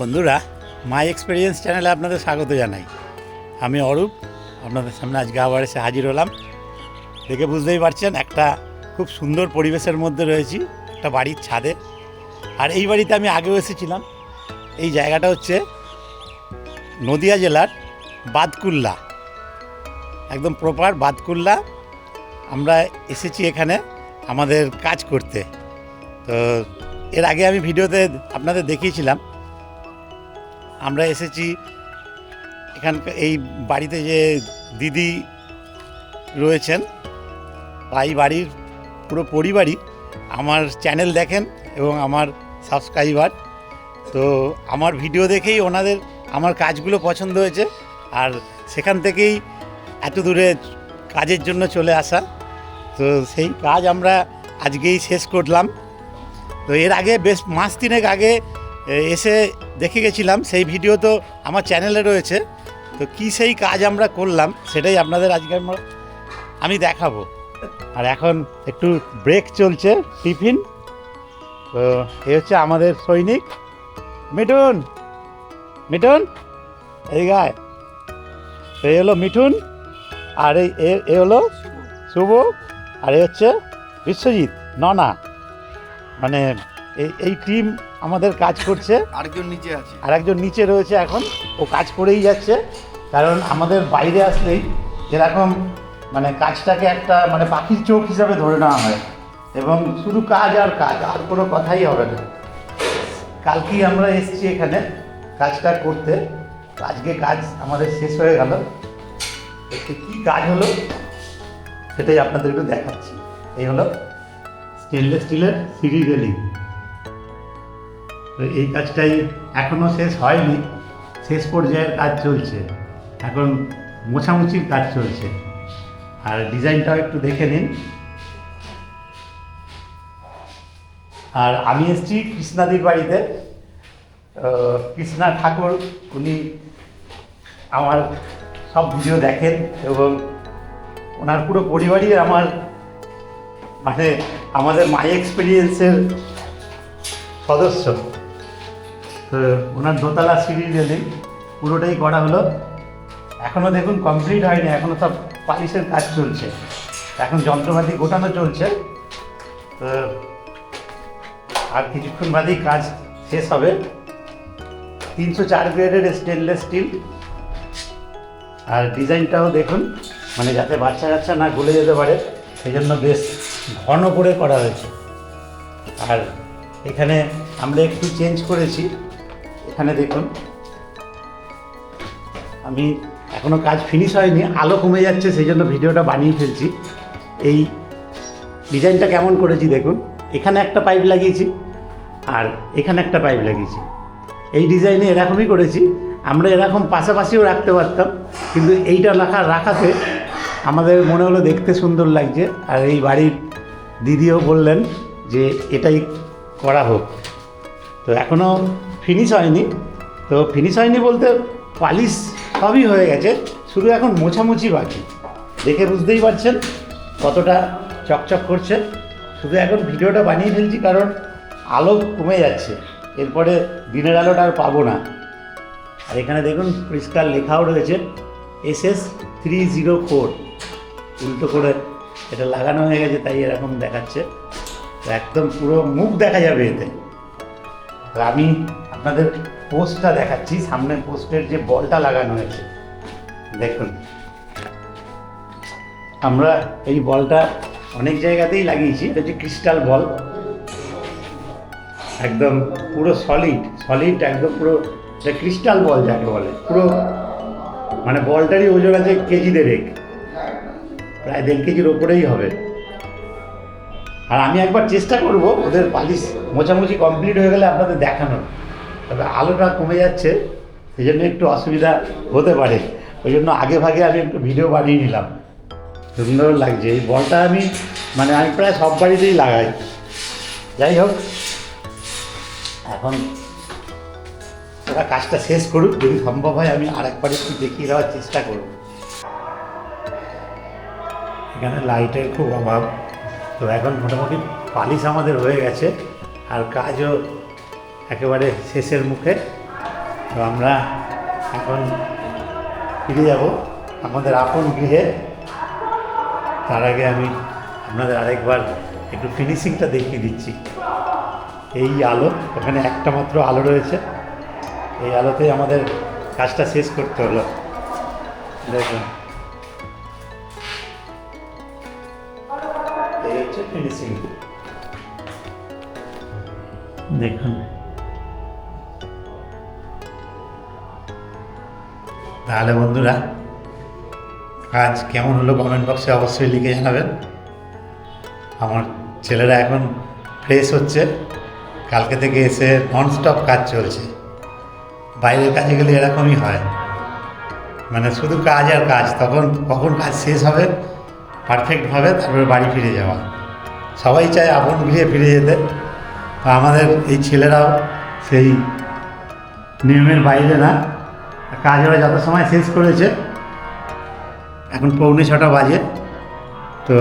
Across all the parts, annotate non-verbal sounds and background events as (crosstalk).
বন্ধুরা মাই এক্সপিরিয়েন্স চ্যানেলে আপনাদের স্বাগত জানাই। আমি অরূপ, আপনাদের সামনে আজকে আবার এসে হাজির হলাম। দেখে বুঝতেই পারছেন, একটা খুব সুন্দর পরিবেশের মধ্যে রয়েছি, একটা বাড়ির ছাদে। আর এই বাড়িতে আমি আগেও এসেছিলাম। এই জায়গাটা হচ্ছে নদিয়া জেলার বাদকুল্লা একদম প্রপার বাদকুল্লা আমরা এসেছি এখানে আমাদের কাজ করতে। তো এর আগে আমি ভিডিওতে আপনাদের দেখিয়েছিলাম আমরা এসেছি এখানকার, এই বাড়িতে যে দিদি রয়েছেন বা এই বাড়ির, পুরো পরিবারই আমার চ্যানেল দেখেন এবং আমার সাবস্ক্রাইবার তো আমার ভিডিও দেখেই ওনাদের আমার কাজগুলো পছন্দ হয়েছে আর সেখান থেকেই এত দূরে কাজের জন্য চলে আসা। তো সেই কাজ আমরা আজকেই শেষ করলাম। তো এর আগে বেশ মাস তিনেক আগে এসে দেখে গেছিলাম, সেই ভিডিও তো আমার চ্যানেলে রয়েছে। তো কি সেই কাজ আমরা করলাম, সেটাই আপনাদের আজকে আমি দেখাবো। আর এখন একটু ব্রেক চলছে, টিফিন। তো এ হচ্ছে আমাদের সৈনিক। মিঠুন মিঠুন এই গায় এই হলো মিঠুন, আর এই এ- এ হলো শুভ, আর এ হচ্ছে বিশ্বজিৎ, ননা। মানে এই এই টিম আমাদের কাজ করছে। আরেকজন নিচে আছে। আর একজন নিচে রয়েছে এখন। ও কাজ করেই যাচ্ছে। কারণ আমাদের বাইরে আসলেই যেরকম মানে কাজটাকে একটা মানে পাখির চোখ হিসাবে ধরে নেওয়া হয়। এবং শুধু কাজ আর কাজ আর কোনো কথাই হবে না। কালকেই আমরা এসেছি এখানে কাজটা করতে। আজকে কাজ আমাদের শেষ হয়ে গেল। কী কাজ হলো সেটাই আপনাদের একটু দেখাচ্ছি। এই হলো স্টেনলেস স্টিলের সিঁড়ি রেলিং তো এই কাজটাই এখনও শেষ হয়নি। শেষ পর্যায়ের কাজ চলছে। এখন মোছামুছির কাজ চলছে। আর ডিজাইনটাও একটু দেখে নিন। আর আমি এসেছি কৃষ্ণাদির বাড়িতে। কৃষ্ণা ঠাকুর, উনি আমার সব ভিডিও দেখেন এবং ওনার পুরো পরিবারই আমার মানে আমাদের মাই এক্সপিরিয়েন্সের সদস্য। তো ওনার দোতলা সিঁড়ি রেলিং, পুরোটাই করা হলো। এখনও দেখুন কমপ্লিট হয়নি এখনও সব পালিশের কাজ চলছে। এখন যন্ত্রপাতি গোটানো চলছে। তো আর কিছুক্ষণ বাদেই কাজ শেষ হবে। তিনশো চার গ্রেডের স্টেনলেস স্টিল আর ডিজাইনটাও দেখুন মানে যাতে বাচ্চা কাচ্চা না গলে যেতে পারে সেই জন্য বেশ ঘন করে করা হয়েছে। আর এখানে আমরা একটু চেঞ্জ করেছি। এখানে দেখুন। আমি এখনও কাজ ফিনিশ হয়নি, আলো কমে যাচ্ছে, সেই জন্য ভিডিওটা বানিয়ে ফেলছি। এই ডিজাইনটা কেমন করেছি দেখুন। এখানে একটা পাইপ লাগিয়েছি আর এখানে একটা পাইপ লাগিয়েছি। এই ডিজাইনে এরকমই করেছি। আমরা এরকম পাশাপাশিও রাখতে পারতাম, কিন্তু এইটা রাখা রাখাতে আমাদের মনে হলো দেখতে সুন্দর লাগছে। আর এই বাড়ির দিদিও বললেন যে এটাই করা হোক। তো এখনও ফিনিশ হয়নি। তো ফিনিশ হয়নি বলতে পালিশ সবই হয়ে গেছে, শুধু এখন মোছামুছি বাকি। দেখে বুঝতেই পারছেন কতটা চকচক করছে। শুধু এখন ভিডিওটা বানিয়ে ফেলছি কারণ আলো কমে যাচ্ছে। এরপরে দিনের আলোটা আর পাবো না। আর এখানে দেখুন পরিষ্কার লেখাও রয়েছে S S three zero four. উল্টো করে এটা লাগানো হয়ে গেছে, তাই এরকম দেখাচ্ছে। একদম পুরো মুখ দেখা যাবে এতে। আমি আপনাদের পোস্টটা দেখাচ্ছি, সামনের পোস্টের যে বলটা লাগানো হয়েছে। দেখুন। আমরা এই বলটা অনেক জায়গাতেই লাগিয়েছি, এটা হচ্ছে ক্রিস্টাল বল। একদম পুরো সলিড সলিড একদম পুরো ক্রিস্টাল বল যাকে বলে। পুরো মানে বলটারই ওজন আছে কেজি দেড়েক। প্রায় দেড় কেজির ওপরেই হবে। আর আমি একবার চেষ্টা করব ওদের পালিশ মোছামুছি কমপ্লিট হয়ে গেলে আপনাদের দেখানোর। তবে আলোটা কমে যাচ্ছে সেই জন্য একটু অসুবিধা হতে পারে। ওই জন্য আগে ভাগে আমি একটু ভিডিও বানিয়ে নিলাম। সুন্দর লাগছে। এই বলটা আমি মানে আমি প্রায় সব বাড়িতেই লাগাই। যাই হোক, এখন ওরা কাজটা শেষ করুক। যদি সম্ভব হয়, আমি আরেকবার একটু দেখিয়ে দেওয়ার চেষ্টা করব। এখানে লাইটের খুব অভাব। তো এখন মোটামুটি পালিশ আমাদের হয়ে গেছে। আর কাজও একেবারে শেষের মুখে। তো আমরা এখন ফিরে যাব আমাদের আপন গৃহে। তার আগে আমি আপনাদের আরেকবার একটু ফিনিশিংটা দেখিয়ে দিচ্ছি। এই আলো ওখানে একটা মাত্র আলো রয়েছে। এই আলোতেই আমাদের কাজটা শেষ করতে হলো। দেখুন। এই হচ্ছে ফিনিশিং দেখুন। তাহলে বন্ধুরা কাজ কেমন হলো কমেন্ট বক্সে অবশ্যই লিখে জানাবেন। আমার ছেলেরা এখন ফ্রেশ হচ্ছে। কালকে থেকে এসে ননস্টপ কাজ চলছে। বাইরের কাজে গেলে এরকমই হয়। মানে শুধু কাজ আর কাজ, তখন কখন কাজ শেষ হবে পারফেক্টভাবে তারপরে বাড়ি ফিরে যাওয়া। সবাই চায় আপন গৃহে ফিরে যেতে। আমাদের এই ছেলেরাও সেই নিয়মের বাইরে না। কাজ ওরা যত সময় শেষ করেছে। এখন পৌনে ছটা বাজে। তো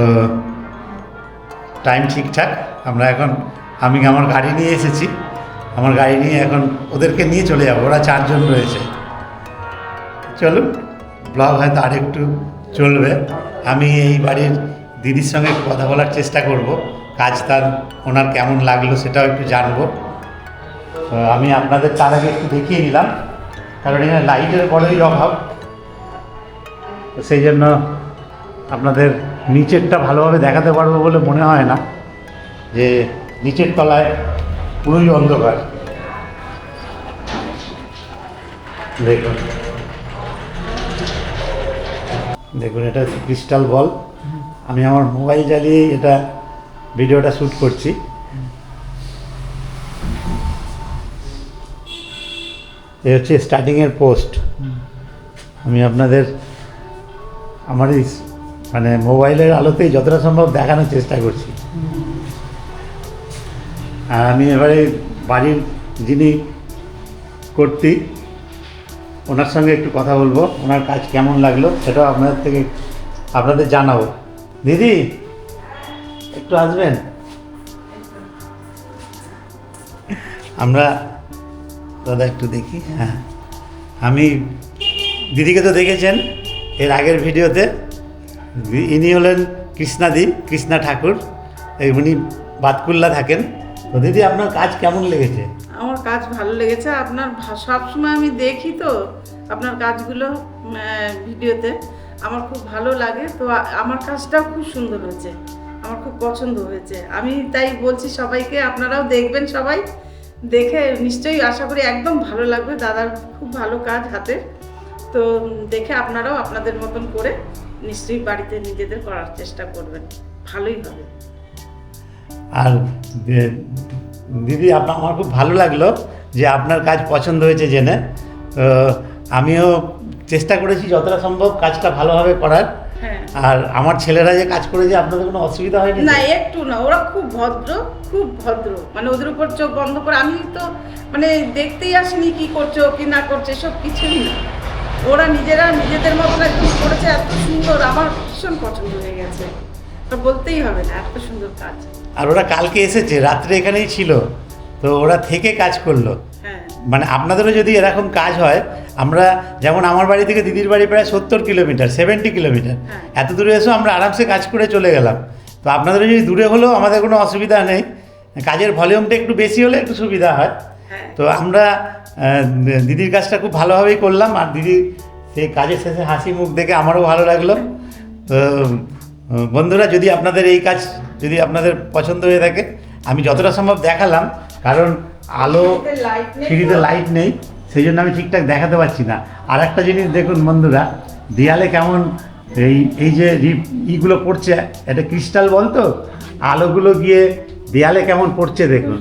টাইম ঠিকঠাক। আমরা এখন, আমি আমার গাড়ি নিয়ে এসেছি। আমার গাড়ি নিয়ে এখন ওদেরকে নিয়ে চলে যাব। ওরা চারজন রয়েছে। চলুন, ব্লগ হয়তো আরেকটু চলবে। আমি এই বাড়ির দিদির সঙ্গে একটু কথা বলার চেষ্টা করব। কাজ তার ওনার কেমন লাগল সেটাও একটু জানব। আমি আপনাদের তার আগে একটু দেখিয়ে নিলাম। কারণ এখানে লাইটের বড়ই অভাব। তো সেই জন্য আপনাদের নিচেরটা ভালোভাবে দেখাতে পারব বলে মনে হয় না, যে নিচের তলায় পুরোই অন্ধকার। দেখুন। দেখুন, এটা ক্রিস্টাল বল। আমি আমার মোবাইল জ্বালিয়ে এটা ভিডিওটা শ্যুট করছি। এ হচ্ছে স্টার্টিংয়ের পোস্ট আমি আপনাদের, আমার এই মানে মোবাইলের আলোতেই যতটা সম্ভব দেখানোর চেষ্টা করছি। আর আমি এবারে বাড়ির যিনি কর্তী, ওনার সঙ্গে একটু কথা বলব, ওনার কাজ কেমন লাগল সেটাও আপনাদের থেকে আপনাদের জানাব। দিদি, একটু আসবেন? আমরা দাদা একটু দেখি হ্যাঁ। আমি দিদিকে তো দেখেছেন, এর আগের ভিডিওতে। ইনি হলেন কৃষ্ণাদি, কৃষ্ণা ঠাকুর। উনি বাতকুল্লা থাকেন। তো দিদি, আপনার কাজ কেমন লেগেছে? আমার কাজ ভালো লেগেছে। আপনার সবসময় আমি দেখি তো আপনার কাজগুলো ভিডিওতে। আমার খুব ভালো লাগে। তো আমার কাজটাও খুব সুন্দর হয়েছে। আমার খুব পছন্দ হয়েছে। আমি তাই বলছি সবাইকে, আপনারাও দেখবেন সবাই। দেখে নিশ্চয়ই আশা করি একদম ভালো লাগবে। দাদার খুব ভালো কাজ হাতে। তো দেখে আপনারাও আপনাদের মতন করে নিশ্চয়ই বাড়িতে নিজেদের করার চেষ্টা করবেন। ভালোই হবে। আর দিদি আপনার আমার খুব ভালো লাগল যে আপনার কাজ পছন্দ হয়েছে জেনে। আমিও চেষ্টা করেছি যতটা সম্ভব কাজটা ভালোভাবে করার। আর আমার ছেলেরা যে কাজ করে যে আপনাদের কোনো অসুবিধা হয়নি? না একটু না ওরা খুব ভদ্র খুব ভদ্র। মানে ওদের উপর চোখ বন্ধ করে আমি তো মানে দেখতেই আসিনি কি করছ কি না করছে সব কিছুই না। ওরা নিজেরা নিজেদের মতন একদম করেছে এত সুন্দর আমার ভীষণ পছন্দ হয়ে গেছে। তো বলতেই হবে না এত সুন্দর কাজ। আর ওরা কালকে এসেছে রাত্রে এখানেই ছিল। তো ওরা থেকে কাজ করল। হ্যাঁ। মানে আপনাদেরও যদি এরকম কাজ হয় আমরা যেমন আমার বাড়ি থেকে দিদির বাড়ি প্রায় সত্তর কিলোমিটার সেভেন্টি কিলোমিটার। হ্যাঁ। এত দূরে এসেও আমরা আরামসে কাজ করে চলে গেলাম। তো আপনাদের যদি দূরে হলেও আমাদের কোনো অসুবিধা নেই। কাজের ভলিউমটা একটু বেশি হলে একটু সুবিধা হয়। হ্যাঁ। তো আমরা দিদির কাজটা খুব ভালোভাবেই করলাম আর দিদি সেই কাজের শেষে হাসি মুখ দেখে আমারও ভালো লাগল। তো বন্ধুরা যদি আপনাদের এই কাজ যদি আপনাদের পছন্দ হয়ে থাকে আমি যতটা সম্ভব দেখালাম কারণ আলো সিঁড়িতে লাইট নেই। সেই জন্য আমি ঠিকঠাক দেখাতে পারছি না। আর একটা জিনিস দেখুন বন্ধুরা দেয়ালে কেমন এই এই যে রিপ- ইগুলো পড়ছে এটা ক্রিস্টাল বল তো? আলোগুলো গিয়ে দেয়ালে কেমন পড়ছে দেখুন।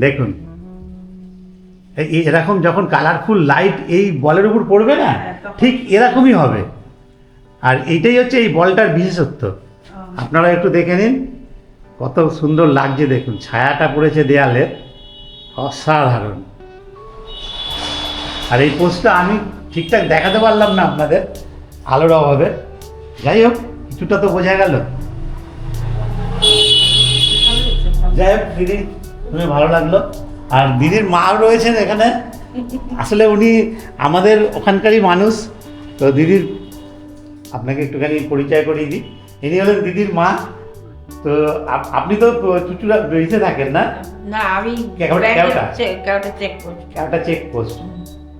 দেখুন। এরকম যখন কালারফুল লাইট এই বলের উপর পড়বে না হ্যাঁ, ঠিক এরকমই হবে। আর এইটাই হচ্ছে এই বলটার বিশেষত্ব। আপনারা একটু দেখে নিন কত সুন্দর লাগছে দেখুন ছায়াটা পড়েছে দেয়ালে। অসাধারণ। আর এই পোস্টটা আমি ঠিকঠাক দেখাতে পারলাম না আপনাদের আলোর অভাবে। যাই হোক কিছুটা তো বোঝা গেল। যাই হোক দিদি শুনে ভালো লাগল। আর দিদির মা রয়েছেন এখানে। আসলে উনি আমাদের ওখানকারই মানুষ। তো দিদির আপনাকে একটুখানি পরিচয় করিয়ে দিই। ইনি হলেন দিদির মা। তো আপ- আপনি তো চুচুড়া বেরিয়ে থাকেন না? না আমি চেক পোস্ট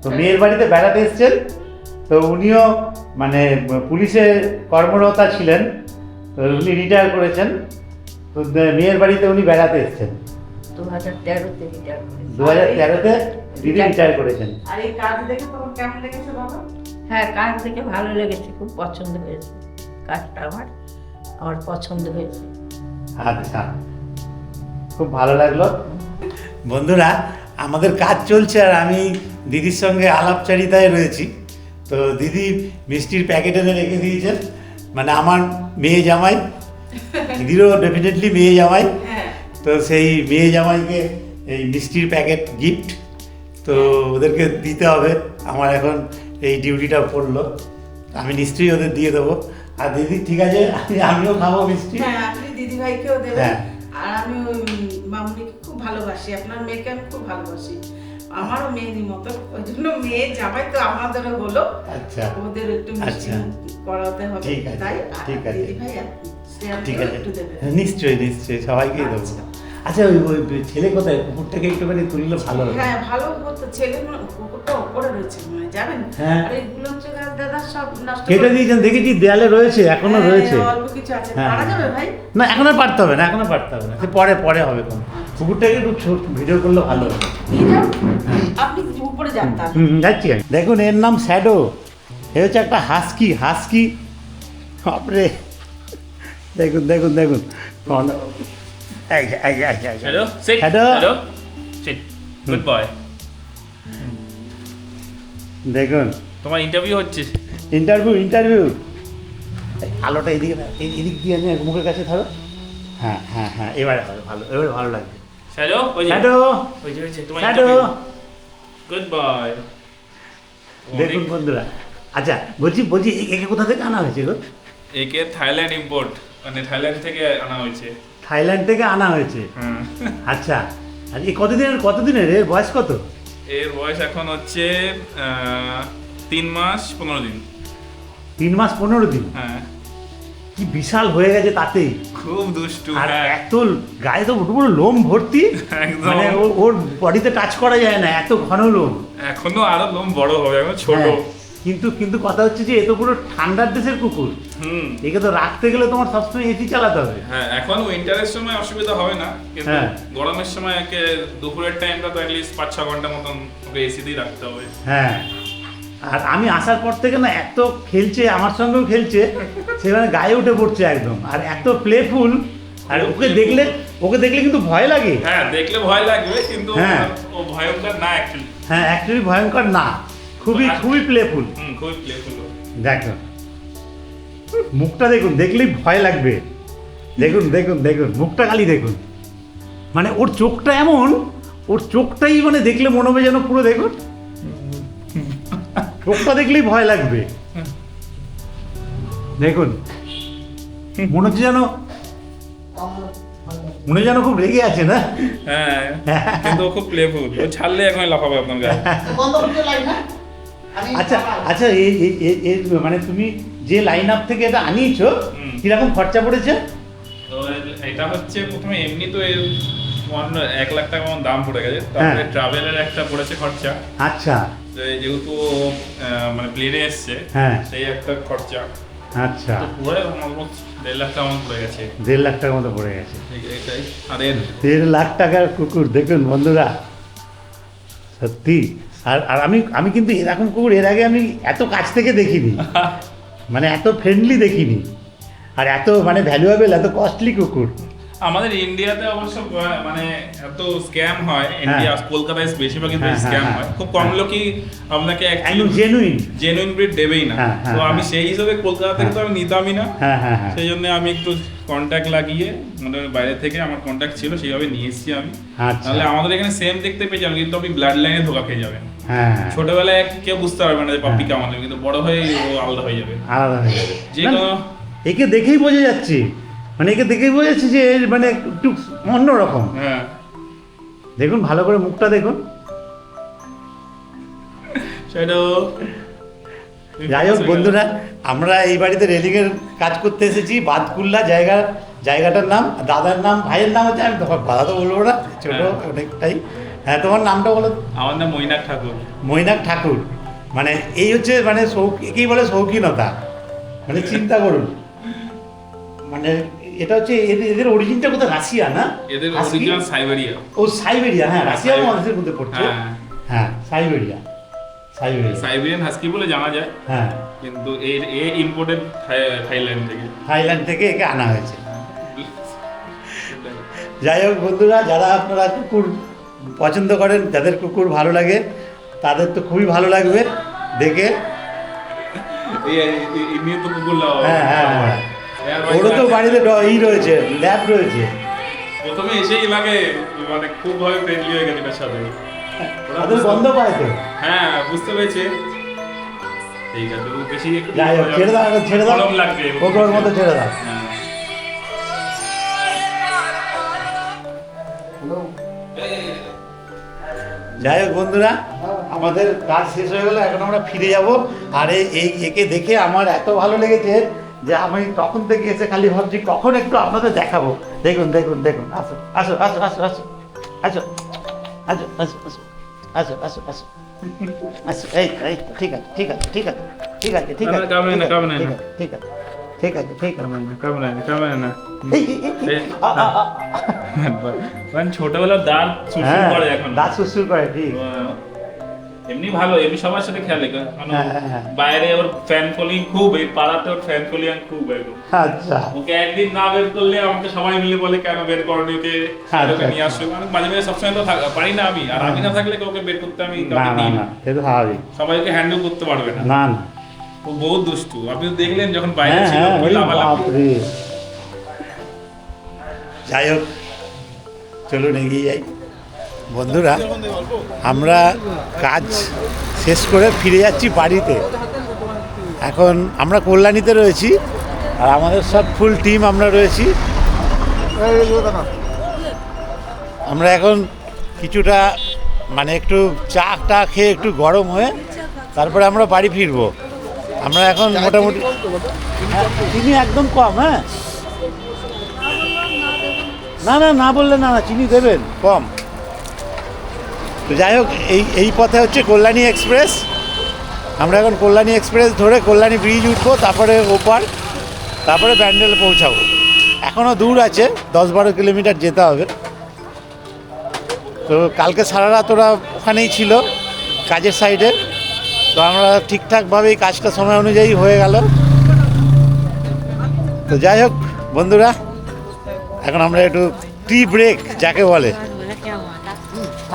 তো মেয়ের বাড়িতে বেড়াতে এসছেন। তো উনিও মানে পুলিশে কর্মরতা ছিলেন। তো উনি রিটায়ার করেছেন। তো মেয়ের বাড়িতে উনি বেড়াতে এসছেন। দু হাজার তেরোতে রিটায়ার দু হাজার তেরোতে দিদি রিটায়ার করেছেন। আর এই কাজ দেখে তোমার কেমন লেগেছে বাবা হ্যাঁ কাজ থেকে ভালো লেগেছে খুব পছন্দ হয়েছে। কাজটা আমার আমার পছন্দ হয়েছে। আচ্ছা খুব ভালো লাগল। বন্ধুরা আমাদের কাজ চলছে আর আমি দিদির সঙ্গে আলাপচারিতায় রয়েছি। তো দিদি মিষ্টির প্যাকেট এনে রেখে দিয়েছেন। মানে আমার মেয়ে জামাই দিদিরও ডেফিনেটলি মেয়ে জামাই। হ্যাঁ। তো সেই মেয়ে জামাইকে এই মিষ্টির প্যাকেট গিফট তো ওদেরকে দিতে হবে। আমার এখন এই ডিউটিটা পড়ল। আমি নিশ্চয়ই ওদের দিয়ে দেবো। আর দিদি ঠিক আছে আমি- আমিও খাব মিষ্টি। হ্যাঁ আপনি দিদি ভাইকেও দেবেন। হ্যাঁ। আর আমি মামুনিকে ভালোবাসি আপনার মেয়েকে আমি খুব ভালোবাসি। আমারও মেয়েরই মতো ওই জন্য মেয়ে জামাই তো আমাদেরও হলো আচ্ছা। ওদের একটু মিষ্টি আচ্ছা। করাতে হবে। ঠিক আছে, তাই ঠিক আছে। ভাই ঠিক আছে। হ্যাঁ, নিশ্চয়ই নিশ্চয়ই সবাইকেই দেবো। আচ্ছা। আচ্ছা ওই ওই ছেলে কোথায়? কুকুরটাকে একটুখানি তুললে ভালো হবে। হ্যাঁ ভালো হতো। ছেলে কুকুরটা উপরে রয়েছে মনে জানেন? হ্যাঁ। আর এই গুলঞ্চ গাছ দাদা সব নষ্ট কেটে দিয়েছেন দেখেছি দেয়ালে রয়েছে এখনও হ্যাঁ, রয়েছে। অল্প কিছু আছে। পারা যাবে ভাই? না এখনও পারতে হবে না এখনও পারতে হবে না। পরে পরে হবে কোন। কুকুরটাকে একটু ভিডিও করলে ভালো আপনি উপরে যান হুম যাচ্ছি আমি। দেখুন এর নাম শ্যাডো এ হচ্ছে একটা হাস্কি হাস্কি। বাপরে। দেখুন দেখুন দেখুন. Hello, sit. Good boy. দেখুন। তোমার ইন্টারভিউ হচ্ছে। Interview interview. আলোটা এদিকে এই- এদিক দিয়ে নিয়ে মুখের কাছে ধরো। হ্যাঁ হ্যাঁ হ্যাঁ এবারে হবে ভালো এবারে ভালো লাগবে। হ্যালো ওই যে শ্যাডো ওই যে ওই যে তোমার শ্যাডো গুড বয় দেখুন বন্ধুরা আচ্ছা বলছি বলছি একে কোথা থেকে আনা হয়েছে গো? একে থাইল্যান্ড ইম্পোর্ট মানে থাইল্যান্ড থেকে আনা হয়েছে। থাইল্যান্ড থেকে আনা হয়েছে? হ্যাঁ। (laughs) আচ্ছা আর এই কতদিনের কতদিনের এর বয়স কত? এর বয়স এখন হচ্ছে তিন মাস পনেরো দিন। তিন মাস পনেরো দিন? হ্যাঁ। কি বিশাল হয়ে গেছে তাতেই। খুব দুষ্টু আর হ্যাঁ। এত গায়ে তো পুরো লোম ভর্তি। মানে ওর বডিতে টাচ করা যায় না এত ঘন লোম। এখনও আরও লোম বড় হবে এখন ছোট। হ্যাঁ, কিন্তু কিন্তু কথা হচ্ছে যে এ তো পুরো ঠান্ডার দেশের কুকুর। হুম। একে তো রাখতে গেলে তোমার সবসময় এসি চালাতে হবে। হ্যাঁ এখন উইন্টারের সময় অসুবিধা হবে না কিন্তু হ্যাঁ। গরমের সময় একে দুপুরের টাইমটা তো অ্যাটলিস্ট পাঁচ ছ ঘণ্টা মতন ওকে এসিতেই রাখতে হবে। হ্যাঁ। আর আমি আসার পর থেকে না এত খেলছে আমার সঙ্গেও খেলছে সেখানে গায়ে উঠে পড়ছে একদম। আর এত প্লেফুল আর ওকে দেখলে ওকে দেখলে কিন্তু ভয় লাগে। হ্যাঁ দেখলে ভয় লাগবে কিন্তু হ্যাঁ। ও ভয়ঙ্কর না অ্যাকচুয়ালি হ্যাঁ অ্যাকচুয়ালি ভয়ঙ্কর না। খুবই খুবই প্লেফুল খুবই প্লেফুল দেখুন মুখটা দেখুন দেখলেই ভয় লাগবে। দেখুন দেখুন দেখুন মুখটা খালি দেখুন। মানে ওর চোখটা এমন ওর চোখটাই মানে দেখলে মনে হবে যেন পুরো দেখুন। চোখটা দেখলেই ভয় লাগবে। দেখুন মনে হচ্ছে যেন মনে যেন খুব রেগে আছে না? হ্যাঁ কিন্তু ও খুব প্লেফুল ও ছাড়লে এখন লাফাবে আপনার গায়ে। আচ্ছা আচ্ছা এই মানে তুমি যে লাইন আপ থেকে এটা আনিয়েছো। কীরকম খরচা পড়েছে? এটা হচ্ছে প্রথমে এমনি তো এর এক লাখ টাকা দাম পড়ে গেছে। তারপরে হ্যাঁ। ট্রাভেলের একটা পড়েছে খরচা। আচ্ছা। যেহেতু মানে প্লেনে এসছে হ্যাঁ। সেই একটা খরচা। আচ্ছা। পুরো অলমোস্ট দেড় লাখ টাকা মতন পড়ে গেছে। দেড় লাখ টাকার মতো পড়ে গেছে। এটাই আর দেড় লাখ টাকার কুকুর দেখুন বন্ধুরা। সত্যি। আর আর আমি আমি কিন্তু এরকম কুকুর এর আগে আমি এত কাছ থেকে দেখিনি। (laughs) মানে এত ফ্রেন্ডলি দেখিনি। আর এত মানে ভ্যালুয়েবল এত কস্টলি কুকুর। আমাদের ইন্ডিয়াতে অবশ্য মানে এত স্ক্যাম হয় ইন্ডিয়া কলকাতায় বেশিরভাগই হ্যাঁ, হ্যাঁ, স্ক্যাম হ্যাঁ। হয়। খুব কম লোকই আপনাকে একদম জেনুইন জেনুইন ব্রিড দেবেই না। হ্যাঁ, হ্যাঁ, তো আমি হ্যাঁ। সেই হিসেবে কলকাতা থেকে তো আমি নিতামই না। হ্যাঁ হ্যাঁ হ্যাঁ। সেই জন্য আমি একটু কন্ট্যাক্ট লাগিয়ে মানে বাইরে থেকে আমার কন্ট্যাক্ট ছিল সেইভাবে নিয়ে এসেছি আমি। আচ্ছা। তাহলে আমাদের এখানে সেম দেখতে পেয়ে যাবেন কিন্তু আপনি ব্লাড লাইনে ধোকা খেয়ে যাবেন। হ্যাঁ ছোটবেলায় কেউ বুঝতে পারবে না যে পাপ্পি হ্যাঁ। কেমন কিন্তু বড় হয়ে ও আলাদা হয়ে যাবে। আলাদা হয়ে যাবে। যে কোনো একে দেখেই বোঝা যাচ্ছে। মানে একে দেখেই বোঝা যাচ্ছে যে এর মানে একটু অন্যরকম হ্যাঁ। দেখুন ভালো করে মুখটা দেখুন। যাই হোক বন্ধুরা আমরা এই বাড়িতে রেলিংয়ের কাজ করতে এসেছি। বাদকুল্লা জায়গা জায়গাটার নাম দাদার নাম ভাইয়ের নাম হচ্ছে আমি তোমার দাদা তো বলব না ছোট হ্যাঁ। অনেকটাই। হ্যাঁ তোমার নামটা বলো আমার নাম মৈনাক ঠাকুর। মৈনাক ঠাকুর। মানে এই হচ্ছে মানে শৌক একেই বলে শৌখিনতা মানে চিন্তা করুন। মানে এটা হচ্ছে এদের অরিজিনটা কোথায়? রাশিয়া না? এদের? Original Siberia. ও সাইবেরিয়া হ্যাঁ রাশিয়া। মহাদেশের মধ্যে পড়ছে। হ্যাঁ। হ্যাঁ সাইবেরিয়া। সাইবেরিয়া। সাইবেরিয়ান হাস্কি বলে জানা যায়। হ্যাঁ। কিন্তু এর এ ইম্পোর্টেড থাইল্যান্ড থেকে। থাইল্যান্ড থেকে একে আনা হয়েছে। যাই হোক বন্ধুরা যারা আপনারা কুকুর পছন্দ করেন যাদের কুকুর ভালো লাগে তাদের তো খুবই ভালো লাগবে দেখে। এই এমনি তো কুকুর লাও হ্যাঁ হ্যাঁ হ্যাঁ। ওরও তো বাড়িতে ই রয়েছে ল্যাব রয়েছে। প্রথমে এসেই লাগে মানে খুব ভাবে ফ্রেন্ডলি হয়ে গেছে এটার সাথে পায় তো? হ্যাঁ বুঝতে পেরেছে। ঠিক আছে ও বেশি যাই হোক ছেড়ে দাও ছেড়ে দাও। লাগবে ওকে ওর মতো ছেড়ে দাও। হ্যাঁ। যাই হোক বন্ধুরা আমাদের কাজ শেষ হয়ে গেল এখন আমরা ফিরে যাব। আর এই- একে দেখে আমার এত ভালো লেগেছে। যে আমি তখন থেকে এসে খালি ভাবছি কখন একটু আপনাদের দেখাবো দেখুন দেখুন দেখুন আসো আসো আসো আসো আসো আসো আসো আসো আসো আসো আসো আসো আসো এই এই ঠিক আছে ঠিক আছে ঠিক আছে ঠিক আছে ঠিক আছে ঠিক না। আছে, ঠিক আছে ঠিক আছে মানে ছোটবেলার দাঁত সুসু হ্যাঁ করে এখন দাঁত সুসুর করে ঠিক এমনি ভালো এমনি সবার সাথে কারণ হ্যাঁ, হ্যাঁ, হ্যাঁ। বাইরে ওর ফ্যান ফলোয়িং খুব এই পাড়াতে ওর ফ্যান ফলোয়িং খুব একদম। আচ্ছা। ওকে একদিন না বের করলে আমাকে সবাই মিলে বলে কেন বের করনি ওকে? আচ্ছা, ওকে নিয়ে আসো মানে মাঝে মাঝে সবসময় তো পারি না আমি। আর আমি না থাকলে ওকে বের করতে আমি কাউকে দিই না স্বাভাবিক। সবাই ওকে হ্যান্ডেল করতে পারবে না। না না। ও বহুত দুষ্টু। আপনি দেখলেন যখন বাইরে ছিল লাফালাফি। যাই হোক চলুন এগিয়ে যাই। বন্ধুরা আমরা কাজ শেষ করে ফিরে যাচ্ছি বাড়িতে। এখন আমরা কল্যাণীতে রয়েছি আর আমাদের সব ফুল টিম আমরা রয়েছি। আমরা এখন কিছুটা মানে একটু চা টা খেয়ে একটু গরম হয়ে তারপরে আমরা বাড়ি ফিরবো। আমরা এখন মোটামুটি হ্যাঁ, চিনি একদম কম হ্যাঁ? না না না বললে না না চিনি দেবেন কম। তো যাই হোক, এই এই পথে হচ্ছে কল্যাণী এক্সপ্রেস। আমরা এখন কল্যাণী এক্সপ্রেস ধরে কল্যাণী ব্রিজ উঠবো, তারপরে ওপার, তারপরে ব্যান্ডেলে পৌঁছাবো। এখনও দূর আছে, দশ বারো কিলোমিটার যেতে হবে। তো কালকে সারা রাত ওরা ওখানেই ছিল, কাজের সাইডে তো আমরা ঠিকঠাকভাবেই কাজটা সময় অনুযায়ী হয়ে গেল। তো যাই হোক, বন্ধুরা, এখন আমরা একটু টি ব্রেক যাকে বলে।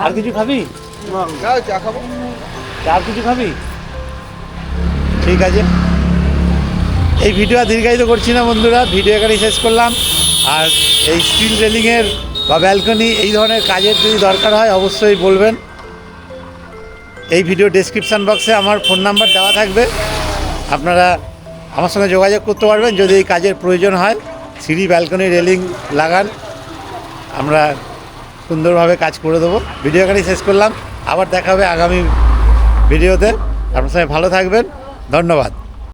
আর কিছু খাবি? আর কিছু খাবি? ঠিক আছে। এই ভিডিও আর দীর্ঘায়িত করছি না বন্ধুরা ভিডিও এখানেই শেষ করলাম। আর এই স্টিল রেলিংয়ের বা ব্যালকনি এই ধরনের কাজের যদি দরকার হয় অবশ্যই বলবেন। এই ভিডিও ডেসক্রিপশান বক্সে আমার ফোন নাম্বার দেওয়া থাকবে। আপনারা আমার সঙ্গে যোগাযোগ করতে পারবেন যদি এই কাজের প্রয়োজন হয়। সিঁড়ি ব্যালকনি রেলিং লাগান। আমরা সুন্দরভাবে কাজ করে দেবো। ভিডিও এখানেই শেষ করলাম। আবার দেখা হবে আগামী ভিডিওতে। আপনার সঙ্গে ভালো থাকবেন। ধন্যবাদ।